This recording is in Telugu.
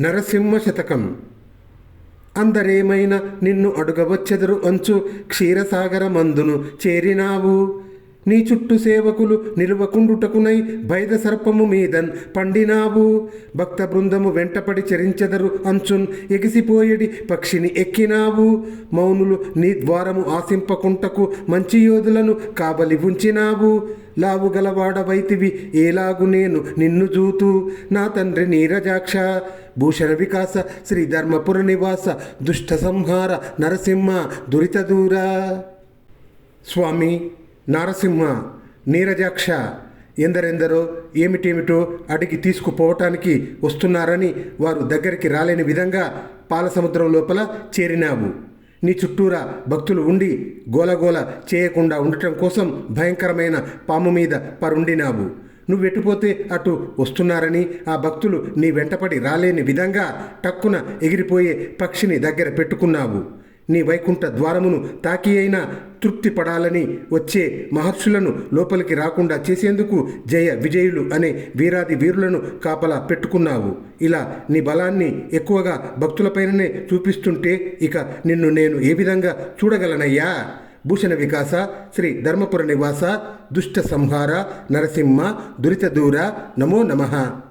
నరసింహ శతకం. అందరేమైనా నిన్ను అడుగవచ్చెదరు అంచు క్షీరసాగర మందును చేరినావు. నీ చుట్టూ సేవకులు నిలువకుండుటకునై భైద సర్పము మీదన్ పండినావు. భక్త బృందము వెంటపడి చరించెదరు అంచున్ ఎగిసిపోయేడి పక్షిని ఎక్కినావు. మౌనులు నీ ద్వారము ఆశింపకుంటకు మంచి యోధులను కాబలి ఉంచినావు. లావు గలవాడవైతివి ఏలాగు నేను నిన్ను జూతూ నా తండ్రి నీరజాక్ష భూషణ వికాస శ్రీ ధర్మపుర నివాస దుష్ట సంహార నరసింహ దురిత దూర స్వామి నరసింహ నీరజాక్ష ఎందరెందరో ఏమిటేమిటో అడిగి తీసుకుపోవటానికి వస్తున్నారని వారు దగ్గరికి రాలేని విధంగా పాలసముద్రం లోపల చేరినావు. నీ చుట్టూరా భక్తులు ఉండి గోలగోల చేయకుండా ఉండటం కోసం భయంకరమైన పాము మీద పరుండినావు. నువ్వు ఎటుపోతే అటు వస్తున్నారని ఆ భక్తులు నీ వెంటపడి రాలేని విధంగా టక్కున ఎగిరిపోయే పక్షిని దగ్గర పెట్టుకున్నావు. నీ వైకుంఠ ద్వారమును తాకి అయినా తృప్తి పడాలని వచ్చే మహర్షులను లోపలికి రాకుండా చేసేందుకు జయ విజయులు అనే వీరాది వీరులను కాపలా పెట్టుకున్నావు. ఇలా నీ బలాన్ని ఎక్కువగా భక్తులపైననే చూపిస్తుంటే ఇక నిన్ను నేను ఏ విధంగా చూడగలనయ్యా? భూషణ వికాస శ్రీ ధర్మపుర నివాస దుష్ట సంహార నరసింహ దురిత దూర నమో నమః.